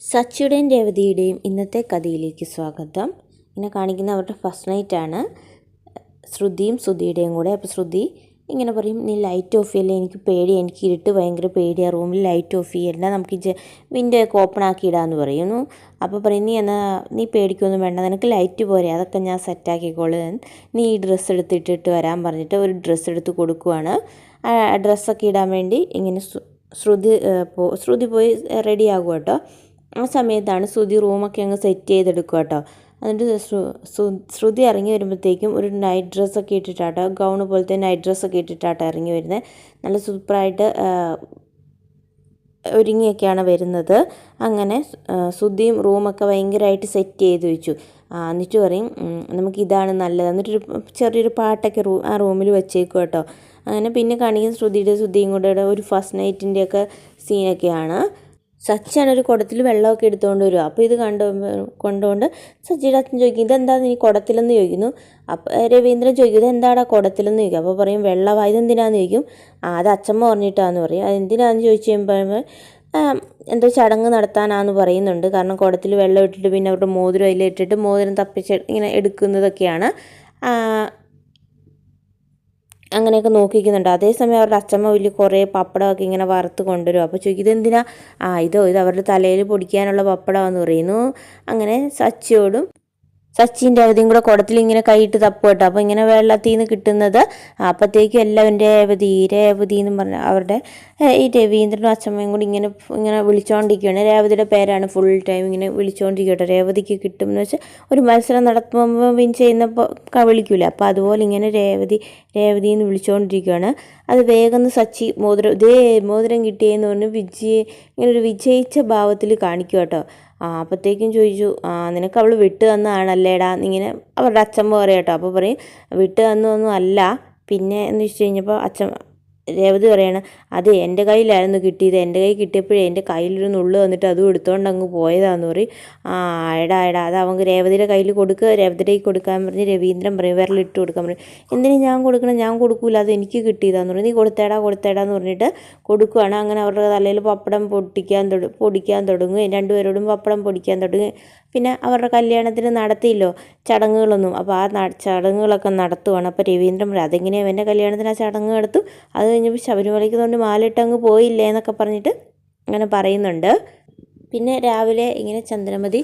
സച്ചിയുടെയും രേവതിയുടെയും ഇന്നത്തെ കഥയിലേക്ക് സ്വാഗതം. ഇങ്ങനെ കാണിക്കുന്ന അവരുടെ ഫസ്റ്റ് ആണ്. ശ്രുതിയും ശ്രുതിയുടെയും കൂടെ. അപ്പോൾ ശ്രുതി ഇങ്ങനെ പറയും നീ ലൈറ്റ് ഓഫ് ചെയ്യല്ലേ? എനിക്ക് പേടി. എനിക്ക് ഇരുട്ട് ഭയങ്കര പേടിയാണ് റൂമിൽ ലൈറ്റ് ഓഫ് ചെയ്യണ്ട. നമുക്ക് ഈ വിൻഡോ ഒക്കെ ഓപ്പൺ ആക്കി ഇടാമെന്ന് പറയുന്നു. അപ്പോൾ പറയും നീ എന്നാ നീ പേടിക്കൊന്നും വേണ്ട. നിനക്ക് ലൈറ്റ് പോരെ. അതൊക്കെ ഞാൻ സെറ്റാക്കിക്കോളൂ നീ ഈ ഡ്രസ്സ് എടുത്തിട്ടിട്ട് വരാൻ പറഞ്ഞിട്ട് ഒരു ഡ്രസ്സ് എടുത്ത് കൊടുക്കുവാണ്. ആ ഡ്രസ്സൊക്കെ ഇടാൻ വേണ്ടി ഇങ്ങനെ ശ്രുതി ശ്രുതി പോയി റെഡി ആകും കേട്ടോ ആ സമയത്താണ് ശ്രുതി റൂമൊക്കെ അങ്ങ് സെറ്റ് ചെയ്തെടുക്കുക കേട്ടോ. എന്നിട്ട് ശ്രു- ശ്രു- ശ്രുതി ഇറങ്ങി വരുമ്പോഴത്തേക്കും ഒരു നൈറ്റ് ഡ്രസ്സൊക്കെ ഇട്ടിട്ടാട്ടോ ഗൗണ് പോലത്തെ നൈറ്റ് ഡ്രസ്സൊക്കെ ഇട്ടിട്ടാട്ടോ ഇറങ്ങി വരുന്നത്. നല്ല സൂപ്പറായിട്ട് ഒരുങ്ങിയൊക്കെയാണ് വരുന്നത്. അങ്ങനെ ശ്രുതിയും റൂമൊക്കെ ഭയങ്കരമായിട്ട് സെറ്റ് ചെയ്ത് വെച്ചു. എന്നിട്ട് പറയും നമുക്ക് ഇതാണ് നല്ലത്. എന്നിട്ടൊരു ചെറിയൊരു പാട്ടൊക്കെ റൂ ആ റൂമിൽ വെച്ചേക്കും കേട്ടോ. അങ്ങനെ പിന്നെ കാണിക്കുന്ന ശ്രുതിയുടെ ശ്രുതിയും കൂടെ ഒരു ഫസ്റ്റ് നൈറ്റിന്റെയൊക്കെ സീനൊക്കെയാണ് സച്ചിയാണ് ഒരു കുടത്തിൽ വെള്ളമൊക്കെ എടുത്തുകൊണ്ട് വരും അപ്പോൾ ഇത് കണ്ടു കൊണ്ടുകൊണ്ട് സച്ചിയുടെ അച്ഛൻ ചോദിക്കും ഇതെന്താ നീ കുടത്തിലെന്ന്? ചോദിക്കുന്നു. അപ്പോൾ രവീന്ദ്രൻ ചോദിക്കും ഇതെന്താടാ കുടത്തിലെന്ന്? ചോദിക്കും. അപ്പോൾ പറയും വെള്ളമായത് ഇതെന്തിനാന്ന്? ചോദിക്കും. ആ അത് അച്ഛമ്മ പറഞ്ഞിട്ടാന്ന് പറയും. അതെന്തിനാന്ന്? ചോദിച്ചു കഴിയുമ്പോൾ എന്തോ ചടങ്ങ് നടത്താനാന്ന് പറയുന്നുണ്ട്. കാരണം കുടത്തിൽ വെള്ളം ഇട്ടിട്ട് പിന്നെ അവരുടെ മോതിരം അതിലിട്ടിട്ട് മോതിരം തപ്പിച്ച് ഇങ്ങനെ എടുക്കുന്നതൊക്കെയാണ്. അങ്ങനെയൊക്കെ നോക്കിക്കുന്നുണ്ട്. അതേസമയം അവരുടെ അച്ഛമ്മ വലിയ കുറേ പപ്പടമൊക്കെ ഇങ്ങനെ വറുത്ത് കൊണ്ടുവരും. അപ്പോൾ ചോദിക്കും ഇതെന്തിനാ? ആ ഇതോ ഇത് അവരുടെ തലയിൽ പൊടിക്കാനുള്ള പപ്പടമാണെന്ന് പറയുന്നു. അങ്ങനെ സച്ചിയോടും സച്ചിന്റെ അവധിയും കൂടെ കുടത്തിൽ ഇങ്ങനെ കൈയിട്ട് തപ്പ് കേട്ടോ. അപ്പോൾ ഇങ്ങനെ വെള്ളത്തിൽ നിന്ന് കിട്ടുന്നത് അപ്പോഴത്തേക്കും എല്ലാവന്റെ രേവതി രേവതി എന്ന് പറഞ്ഞ അവരുടെ ഈ രവീന്ദ്രനും അച്ഛമ്മയും കൂടി ഇങ്ങനെ ഇങ്ങനെ വിളിച്ചുകൊണ്ടിരിക്കുകയാണ് രേവതിയുടെ പേരാണ് ഫുൾ ടൈം ഇങ്ങനെ വിളിച്ചുകൊണ്ടിരിക്കട്ടെ രേവതിക്ക് കിട്ടും എന്ന് വെച്ചാൽ ഒരു മത്സരം നടത്തുമ്പോൾ വിൻ ചെയ്യുന്നപ്പോൾ വിളിക്കില്ല അപ്പോൾ അതുപോലെ ഇങ്ങനെ രേവതി രേവതി എന്ന് വിളിച്ചുകൊണ്ടിരിക്കുകയാണ് അത് വേഗം സച്ചി മോതിരം ഇതേ മോതിരം കിട്ടിയെന്ന് പറഞ്ഞ് വിജയ ഇങ്ങനെ ഒരു വിജയിച്ച ഭാവത്തിൽ കാണിക്കും കേട്ടോ. അപ്പോഴത്തേക്കും ചോദിച്ചു നിനക്ക് അവൾ വിട്ട് തന്നതാണല്ലേടാ? എന്നിങ്ങനെ അവരുടെ അച്ഛൻ പറയാം കേട്ടോ. അപ്പോൾ പറയും വിട്ട് തന്നതൊന്നും അല്ല. പിന്നെ എന്ന് വെച്ച് കഴിഞ്ഞപ്പോൾ അച്ഛൻ രേവതി പറയാണ് അതെ എന്റെ കയ്യിലായിരുന്നു കിട്ടിയത്. എന്റെ കൈ കിട്ടിയപ്പോഴേ എന്റെ കയ്യിലൊരു നുള്ളു വന്നിട്ട് അതും എടുത്തുകൊണ്ട് അങ്ങ് പോയതാന്ന് പറയും. ആ എടാ എടാ അത് അവൻ രേവതിയുടെ കയ്യിൽ കൊടുക്കുക രേവതിയുടെ കയ്യിൽ കൊടുക്കാൻ പറഞ്ഞ് രവീന്ദ്രൻ പറയും വിരലിട്ട് കൊടുക്കാൻ പറയും. എന്തിനു ഞാൻ കൊടുക്കണം? ഞാൻ കൊടുക്കൂല. അത് എനിക്ക് കിട്ടിയതാന്ന് പറയും. നീ കൊടുത്തേടാ കൊടുത്തേടാന്ന് പറഞ്ഞിട്ട് കൊടുക്കുവാണ്. അങ്ങനെ അവരുടെ തലയിൽ പപ്പടം പൊട്ടിക്കാൻ തുട പൊടിക്കാൻ തുടങ്ങും രണ്ടുപേരോടും പപ്പടം പൊടിക്കാൻ തുടങ്ങി പിന്നെ അവരുടെ കല്യാണത്തിന് നടത്തിയില്ലോ ചടങ്ങുകളൊന്നും. അപ്പോൾ ആ ചടങ്ങുകളൊക്കെ നടത്തുവാണ്. അപ്പോൾ രവീന്ദ്രൻ പറയും അതെങ്ങനെയാണ് എന്റെ കല്യാണത്തിന് ആ ചടങ്ങ് നടത്തും? അത് കഴിഞ്ഞപ്പോൾ ശബരിമലയ്ക്ക് കൊണ്ട് മാലിട്ട് അങ്ങ് പോയില്ലേ? എന്നൊക്കെ പറഞ്ഞിട്ട് അങ്ങനെ പറയുന്നുണ്ട്. പിന്നെ രാവിലെ ഇങ്ങനെ ചന്ദ്രമതി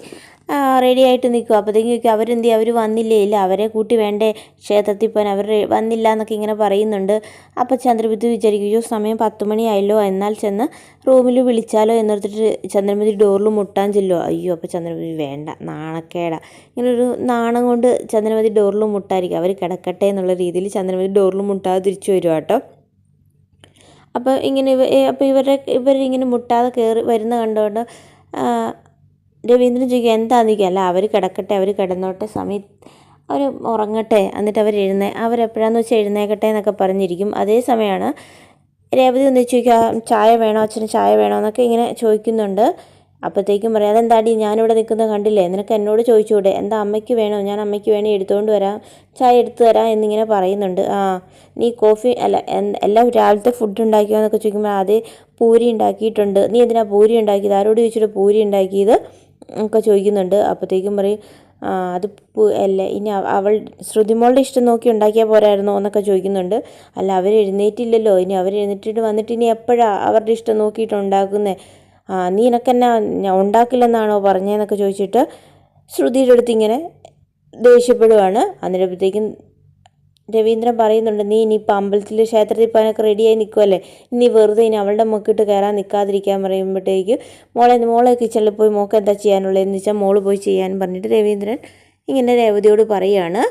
റെഡി ആയിട്ട് നിൽക്കും അപ്പോഴത്തേക്കും അവരെന്ത് അവർ വന്നില്ലേ? ഇല്ല അവരെ കൂട്ടി വേണ്ടേ? ക്ഷേത്രത്തിൽ പോകാൻ അവർ വന്നില്ല എന്നൊക്കെ ഇങ്ങനെ പറയുന്നുണ്ട്. അപ്പോൾ ചന്ദ്രമതി വിചാരിക്കും "അയ്യോ സമയം പത്ത് മണിയായല്ലോ എന്നാൽ ചെന്ന് റൂമിൽ വിളിച്ചാലോ എന്നോർത്തിട്ട് ചന്ദ്രമതി ഡോറിൽ മുട്ടാൻ ചെല്ലോ അയ്യോ അപ്പോൾ ചന്ദ്രമതി വേണ്ട നാണക്കേടാ. ഇങ്ങനൊരു നാണം കൊണ്ട് ചന്ദ്രമതി ഡോറിൽ മുട്ടായിരിക്കും അവർ കിടക്കട്ടെ എന്നുള്ള രീതിയിൽ ചന്ദ്രമതി ഡോറിൽ മുട്ടാതെ തിരിച്ചു വരും കേട്ടോ. അപ്പോൾ ഇങ്ങനെ അപ്പോൾ ഇവരുടെ ഇവരിങ്ങനെ മുട്ടാതെ കയറി വരുന്ന കണ്ടുകൊണ്ട് രവീന്ദ്രൻ ചോദിക്കും എന്താണെന്നിരിക്കും അവർ കിടക്കട്ടെ അവർ കിടന്നോട്ടെ സമയ അവർ ഉറങ്ങട്ടെ എന്നിട്ട് അവർ എഴുന്നേ അവരെപ്പോഴാന്ന് വെച്ചാൽ എഴുന്നേക്കട്ടെ എന്നൊക്കെ പറഞ്ഞിരിക്കും. അതേ സമയമാണ് രേവതി ഒന്ന് ചോദിക്കുക ചായ വേണോ അച്ഛന് ചായ വേണോ? എന്നൊക്കെ ഇങ്ങനെ ചോദിക്കുന്നുണ്ട്. അപ്പോഴത്തേക്കും പറയാം അതെന്താടി ഞാനിവിടെ നിൽക്കുന്നത് കണ്ടില്ലേ? നിനക്ക് എന്നോട് ചോദിച്ചുകൂടെ? എന്താ അമ്മയ്ക്ക് വേണോ? ഞാൻ അമ്മയ്ക്ക് വേണേ എടുത്തുകൊണ്ട് വരാം ചായ എടുത്തു തരാം എന്നിങ്ങനെ പറയുന്നുണ്ട്. ആ നീ കോഫി അല്ല എല്ലാം രാവിലത്തെ ഫുഡ് ഉണ്ടാക്കിയോ എന്നൊക്കെ ചോദിക്കുമ്പോൾ അതേ പൂരി ഉണ്ടാക്കിയിട്ടുണ്ട്. നീ എന്തിനാ പൂരി ഉണ്ടാക്കിയത്? ആരോട് ചോദിച്ചിട്ട് പൂരി ഉണ്ടാക്കിയത്? ഒക്കെ ചോദിക്കുന്നുണ്ട്. അപ്പോഴത്തേക്കും പറയും അത് അല്ല ഇനി അവൾ ശ്രുതിമോളുടെ ഇഷ്ടം നോക്കി ഉണ്ടാക്കിയാൽ പോരായിരുന്നോ? എന്നൊക്കെ ചോദിക്കുന്നുണ്ട്. അല്ല അവർ എഴുന്നേറ്റില്ലല്ലോ ഇനി അവർ എഴുന്നേറ്റിട്ട് വന്നിട്ട് ഇനി എപ്പോഴാണ് അവരുടെ ഇഷ്ടം നോക്കിയിട്ട് ഉണ്ടാക്കുന്നത് നീ എനക്കെന്നാ ഞാൻ ഉണ്ടാക്കില്ലെന്നാണോ പറഞ്ഞതെന്നൊക്കെ ചോദിച്ചിട്ട് ശ്രുതിയുടെ അടുത്ത് ഇങ്ങനെ ദേഷ്യപ്പെടുവാണ്. അന്നേരപ്പോഴത്തേക്കും രവീന്ദ്രൻ പറയുന്നുണ്ട് നീ ഇനിയിപ്പോൾ അമ്പലത്തിൽ ക്ഷേത്രത്തിൽ പോകാനൊക്കെ റെഡിയായി നിൽക്കുമല്ലേ ഇനി വെറുതെ ഇനി അവളുടെ മുക്കിട്ട് കയറാൻ നിൽക്കാതിരിക്കാൻ പറയുമ്പോഴത്തേക്ക് മോളെ മോളെ കിച്ചണിൽ പോയി മോക്ക് എന്താ ചെയ്യാനുള്ളതെന്ന് വെച്ചാൽ മോൾ പോയി ചെയ്യാൻ പറഞ്ഞിട്ട് രവീന്ദ്രൻ ഇങ്ങനെ രേവതിയോട് പറയുകയാണ്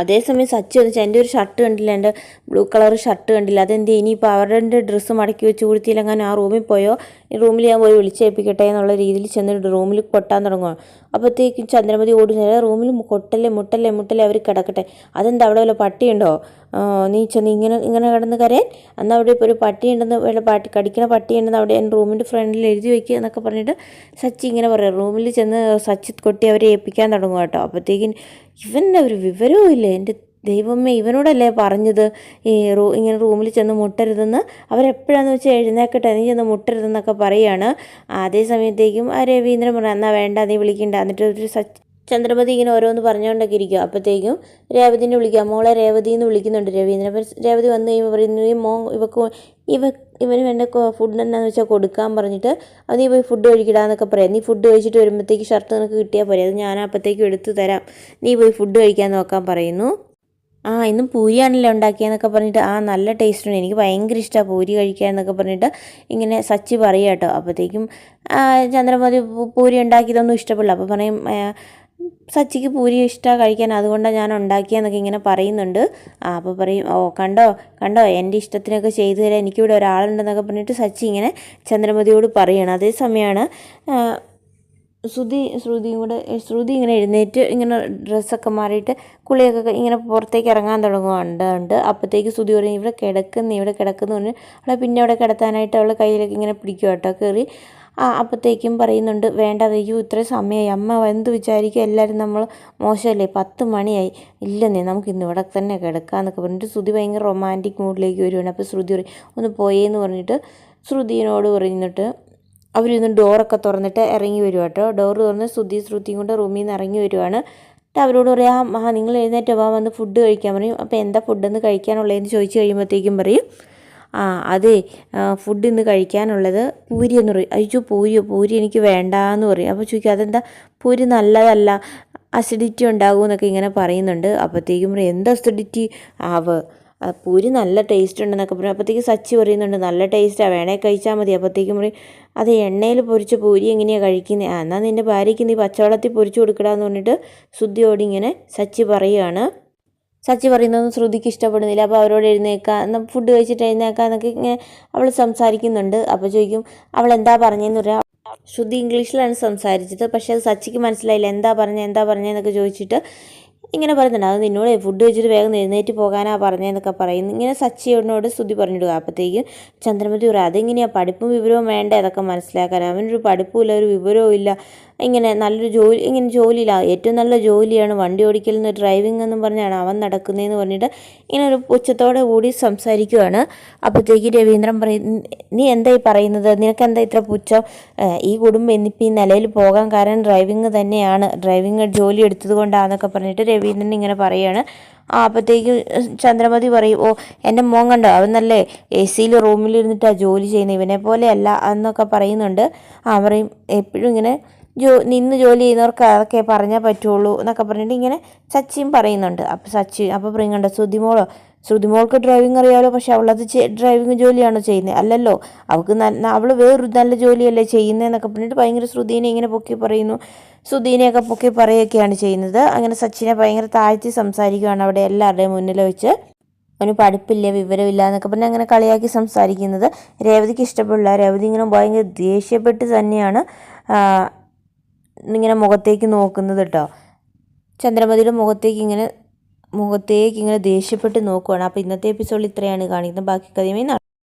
അതേസമയം സച്ചി വെച്ചാൽ എന്റെ ഒരു ഷർട്ട് കണ്ടില്ല എന്റെ ബ്ലൂ കളർ ഷർട്ട് കണ്ടില്ല. അതെന്ത് ഇനിയിപ്പോൾ അവരുടെ ഡ്രസ്സ് മടക്കി വെച്ച് കൊടുത്തില്ലെങ്കിൽ ആ റൂമിൽ പോയോ? റൂമിൽ ഞാൻ പോയി വിളിച്ചേൽപ്പിക്കട്ടെ എന്നുള്ള രീതിയിൽ ചെന്നിട്ട് റൂമിൽ കൊട്ടാൻ തുടങ്ങുക അപ്പോഴത്തേക്കും ചന്ദ്രമതി ഓടി നേരെ റൂമിൽ കൊട്ടല്ലേ മുട്ടല്ലേ മുട്ടല്ലേ അവർ കിടക്കട്ടെ. അതെന്താ അവിടെ വല്ല പട്ടിയുണ്ടോ? നീ ചെന്ന് ഇങ്ങനെ ഇങ്ങനെ കിടന്ന് കരയാൻ? എന്നാൽ അവിടെ ഇപ്പോൾ ഒരു പട്ടി ഉണ്ടെന്ന് വല്ല പട്ടി കടിക്കണ പട്ടി ഉണ്ടെന്ന് അവിടെ എന്റെ റൂമിന്റെ ഫ്രണ്ടിൽ എഴുതി വയ്ക്കുക എന്നൊക്കെ പറഞ്ഞിട്ട് സച്ചി ഇങ്ങനെ പറയാം. റൂമിൽ ചെന്ന് സച്ചി കൊട്ടി അവരെ ഏൽപ്പിക്കാൻ തുടങ്ങും കേട്ടോ. അപ്പോഴത്തേക്കും ഇവന്റെ ഒരു വിവരവും ഇല്ല. എന്റെ ദൈവമേ ഇവനോടല്ലേ പറഞ്ഞത്? ഈ റൂ ഇങ്ങനെ റൂമിൽ ചെന്ന് മുട്ടരുതെന്ന്? അവരെപ്പോഴാന്ന് വെച്ചാൽ എഴുന്നേക്കട്ടെ നീ ചെന്ന് മുട്ടരുതെന്നൊക്കെ പറയുകയാണ് അതേ സമയത്തേക്കും ആ രവീന്ദ്രൻ പറഞ്ഞു എന്നാൽ വേണ്ട നീ വിളിക്കണ്ട. എന്നിട്ട് ഒരു സച്ച് ചന്ദ്രപതി ഇങ്ങനെ ഓരോന്ന് പറഞ്ഞുകൊണ്ടൊക്കെ ഇരിക്കുക അപ്പോഴത്തേക്കും രേവതിനെ വിളിക്കുക. മോളെ രേവതി എന്ന് വിളിക്കുന്നുണ്ട് രവീന്ദ്രൻ. രേവതി വന്ന് കഴിയുമ്പോൾ പറയുന്നു ഈ മോ ഇവക്ക് ഇവ ഇവന് വേണ്ട ഫുഡ് എന്താണെന്ന് വെച്ചാൽ കൊടുക്കാൻ പറഞ്ഞിട്ട് അത് നീ പോയി ഫുഡ് കഴിക്കടാന്നൊക്കെ പറയാം. നീ ഫുഡ് കഴിച്ചിട്ട് വരുമ്പോഴത്തേക്ക് ഷർട്ട് നിനക്ക് കിട്ടിയാൽ പോരെ. അത് ഞാൻ അപ്പോഴത്തേക്കും എടുത്തു തരാം. നീ പോയി ഫുഡ് കഴിക്കാൻ നോക്കാൻ പറയുന്നു. ആ ഇന്നും പൂരിയാണല്ലോ ഉണ്ടാക്കിയെന്നൊക്കെ പറഞ്ഞിട്ട് ആ നല്ല ടേസ്റ്റ് ഉണ്ട്. എനിക്ക് ഭയങ്കര ഇഷ്ടമാണ് പൂരി കഴിക്കാൻ എന്നൊക്കെ പറഞ്ഞിട്ട് ഇങ്ങനെ സച്ചി പറയുക കേട്ടോ. അപ്പോഴത്തേക്കും ചന്ദ്രമതി പൂരി ഉണ്ടാക്കിയതൊന്നും ഇഷ്ടപ്പെടില്ല. അപ്പോൾ പറയും സച്ചിക്ക് പൂരി ഇഷ്ടമാണ് കഴിക്കാൻ അതുകൊണ്ടാണ് ഞാൻ ഉണ്ടാക്കിയെന്നൊക്കെ ഇങ്ങനെ പറയുന്നുണ്ട്. ആ അപ്പോൾ പറയും ഓ കണ്ടോ കണ്ടോ എന്റെ ഇഷ്ടത്തിനൊക്കെ ചെയ്തു തരാൻ എനിക്കിവിടെ ഒരാളുണ്ടെന്നൊക്കെ പറഞ്ഞിട്ട് സച്ചി ഇങ്ങനെ ചന്ദ്രമതിയോട് പറയണം. അതേ സമയമാണ് ആ, ശ്രുതി ശ്രുതിയും കൂടെ ശ്രുതി ഇങ്ങനെ എഴുന്നേറ്റ് ഇങ്ങനെ ഡ്രസ്സൊക്കെ മാറിയിട്ട് കുളിയൊക്കെ ഇങ്ങനെ പുറത്തേക്ക് ഇറങ്ങാൻ തുടങ്ങുന്നുണ്ട് അപ്പോഴത്തേക്ക് ശ്രുതി പറയും ഇവിടെ കിടക്കുന്നു ഇവിടെ കിടക്കുന്നു പറഞ്ഞ് അവളെ പിന്നെ അവിടെ കിടത്താനായിട്ട് അവളെ കയ്യിലേക്ക് ഇങ്ങനെ പിടിക്കും കേട്ടോ കയറി. ആ അപ്പോഴത്തേക്കും പറയുന്നുണ്ട് വേണ്ട അയ്യോ ഇത്രയും സമയമായി അമ്മ എന്ത് വിചാരിക്കും? എല്ലാവരും നമ്മൾ മോശമല്ലേ? പത്ത് മണിയായി. ഇല്ലെന്നേ നമുക്ക് ഇന്ന് ഇവിടെ തന്നെ കിടക്കാന്നൊക്കെ പറഞ്ഞിട്ട് ശ്രുതി ഭയങ്കര റൊമാന്റിക് മൂഡിലേക്ക് വരുവാണ്. അപ്പോൾ ശ്രുതി പറയും ഒന്ന് പോയേന്ന് പറഞ്ഞിട്ട് ശ്രുതിനോട് പറഞ്ഞിട്ട് അവരിന്ന് ഡോറൊക്കെ തുറന്നിട്ട് ഇറങ്ങി വരുവാ കേട്ടോ. ഡോർ തുറന്ന് ശ്രുതി ശ്രുതിയും കൊണ്ട് റൂമിൽ നിന്ന് ഇറങ്ങി വരുവാണ്. എന്നിട്ട് അവരോട് പറയാം ആ നിങ്ങൾ എഴുന്നേറ്റ് വാ വന്ന് ഫുഡ് കഴിക്കാൻ പറയും. അപ്പോൾ എന്താ ഫുഡെന്ന് കഴിക്കാനുള്ളതെന്ന് ചോദിച്ചു കഴിയുമ്പോഴത്തേക്കും പറയും ആ അതെ ഫുഡ് ഇന്ന് കഴിക്കാനുള്ളത് പൂരി എന്ന് പറയും. അയ്യോ പൂരിയോ പൂരി എനിക്ക് വേണ്ട എന്ന് പറയും. അപ്പോൾ ചോദിക്കും അതെന്താ? പൂരി നല്ലതല്ല അസിഡിറ്റി ഉണ്ടാകും എന്നൊക്കെ ഇങ്ങനെ പറയുന്നുണ്ട്. അപ്പോഴത്തേക്കും പറയും എന്താ അസിഡിറ്റി ആവ്. പൂരി നല്ല ടേസ്റ്റ് ഉണ്ടെന്നൊക്കെ പറയും. അപ്പോഴത്തേക്ക് സച്ചി പറയുന്നുണ്ട് നല്ല ടേസ്റ്റാണ് വേണേ കഴിച്ചാൽ മതി. അപ്പോഴത്തേക്കും പറയും അത് എണ്ണയിൽ പൊരിച്ച പൂരി എങ്ങനെയാണ് കഴിക്കുന്നത് എന്നാൽ നിന്റെ ഭാര്യയ്ക്ക് നീ പച്ചവെള്ളത്തിൽ പൊരിച്ചു കൊടുക്കടാന്ന് പറഞ്ഞിട്ട് ശുദ്ധിയോട് ഇങ്ങനെ സച്ചി പറയുകയാണ് സച്ചി പറയുന്നതൊന്നും ശ്രുതിക്ക് ഇഷ്ടപ്പെടുന്നില്ല. അപ്പോൾ അവരോട് എഴുന്നേക്കാം എന്നാൽ ഫുഡ് കഴിച്ചിട്ട് എഴുന്നേക്കാം എന്നൊക്കെ ഇങ്ങനെ അവൾ സംസാരിക്കുന്നുണ്ട്. അപ്പോൾ ചോദിക്കും അവൾ എന്താ പറഞ്ഞതെന്ന് പറയാം? ശ്രുതി ഇംഗ്ലീഷിലാണ് സംസാരിച്ചത്. പക്ഷേ അത് സച്ചിക്ക് മനസ്സിലായില്ല. എന്താ പറഞ്ഞത് എന്താ പറഞ്ഞതെന്നൊക്കെ ചോദിച്ചിട്ട് ഇങ്ങനെ പറയുന്നുണ്ട്. അത് നിന്നോട് ഫുഡ് കഴിച്ചിട്ട് വേഗം എഴുന്നേറ്റ് പോകാനാ പറഞ്ഞതെന്നൊക്കെ പറയുന്നു. ഇങ്ങനെ സച്ചിയോടിനോട് സ്തുതി പറഞ്ഞിടുക. അപ്പോഴത്തേക്കും ചന്ദ്രമതി പറയും അതെങ്ങനെയാണ് പഠിപ്പും വിവരവും വേണ്ട? അതൊക്കെ മനസ്സിലാക്കാൻ. അവനൊരു പഠിപ്പും ഇല്ല ഒരു വിവരവും ഇല്ല ഇങ്ങനെ നല്ലൊരു ജോലി ഇങ്ങനെ ജോലിയില്ല ഏറ്റവും നല്ല ജോലിയാണ് വണ്ടി ഓടിക്കൽ നിന്ന് ഡ്രൈവിംഗ് എന്നും പറഞ്ഞാണ് അവൻ നടക്കുന്നതെന്ന് പറഞ്ഞിട്ട് ഇങ്ങനെ ഒരു പുച്ഛത്തോടെ കൂടി സംസാരിക്കുകയാണ് അപ്പോഴത്തേക്ക് രവീന്ദ്രൻ പറയും നീ എന്തായി പറയുന്നത്? നിനക്ക് എന്താ ഇത്ര പുച്ഛം? ഈ കുടുംബം എന്നിപ്പോൾ ഈ നിലയിൽ പോകാൻ കാരണം ഡ്രൈവിംഗ് തന്നെയാണ്. ഡ്രൈവിംഗ് ജോലി എടുത്തത് കൊണ്ടാണെന്നൊക്കെ പറഞ്ഞിട്ട് രവീന്ദ്രൻ ഇങ്ങനെ പറയുകയാണ് ആ അപ്പോഴത്തേക്ക് ചന്ദ്രമതി പറയും ഓ എന്റെ മോൻ കണ്ടോ? അവൻ നല്ല എ സിയിൽ റൂമിലിരുന്നിട്ടാണ് ജോലി ചെയ്യുന്നത്. ഇവനെ പോലെയല്ല എന്നൊക്കെ പറയുന്നുണ്ട്. പറയും എപ്പോഴും ഇങ്ങനെ ജോ നിന്ന് ജോലി ചെയ്യുന്നവർക്ക് അതൊക്കെ പറഞ്ഞാൽ പറ്റുള്ളൂ എന്നൊക്കെ പറഞ്ഞിട്ട് ഇങ്ങനെ സച്ചിയും പറയുന്നുണ്ട്. അപ്പോൾ സച്ചി അപ്പോൾ പ്രിയങ്കണ്ട കണ്ടോ ശ്രുതിമോളോ ശ്രുതിമോൾക്ക് ഡ്രൈവിംഗ് അറിയാമല്ലോ പക്ഷെ അവളത് ഡ്രൈവിംഗ് ജോലിയാണോ ചെയ്യുന്നത് അല്ലല്ലോ അവൾക്ക് നല്ല അവൾ വേറൊരു നല്ല ജോലിയല്ലേ ചെയ്യുന്നതെന്നൊക്കെ പറഞ്ഞിട്ട് ഭയങ്കര ശ്രുതിനെ ഇങ്ങനെ പൊക്കി പറയുന്നു. ശ്രുതിനെയൊക്കെ പൊക്കി പറയുകയൊക്കെയാണ് ചെയ്യുന്നത്. അങ്ങനെ സച്ചിനെ ഭയങ്കര താഴ്ത്തി സംസാരിക്കുകയാണ് അവിടെ എല്ലാവരുടെയും മുന്നിൽ വെച്ച്. അവന് പഠിപ്പില്ല വിവരമില്ല എന്നൊക്കെ പറഞ്ഞ് അങ്ങനെ കളിയാക്കി സംസാരിക്കുന്നത്. രേവതിക്ക് ഇഷ്ടപ്പെടില്ല. രേവതി ഇങ്ങനെ ഭയങ്കര ദേഷ്യപ്പെട്ട് തന്നെയാണ് ഇങ്ങനെ മുഖത്തേക്ക് നോക്കുന്നത് കേട്ടോ ചന്ദ്രമതിയുടെ മുഖത്തേക്ക് ഇങ്ങനെ മുഖത്തേക്ക് ഇങ്ങനെ ദേഷ്യപ്പെട്ട് നോക്കുവാണ്. അപ്പോൾ ഇന്നത്തെ എപ്പിസോഡിൽ ഇത്രയാണ്. കാണിക്കുന്നത് ബാക്കി കഥയുമായി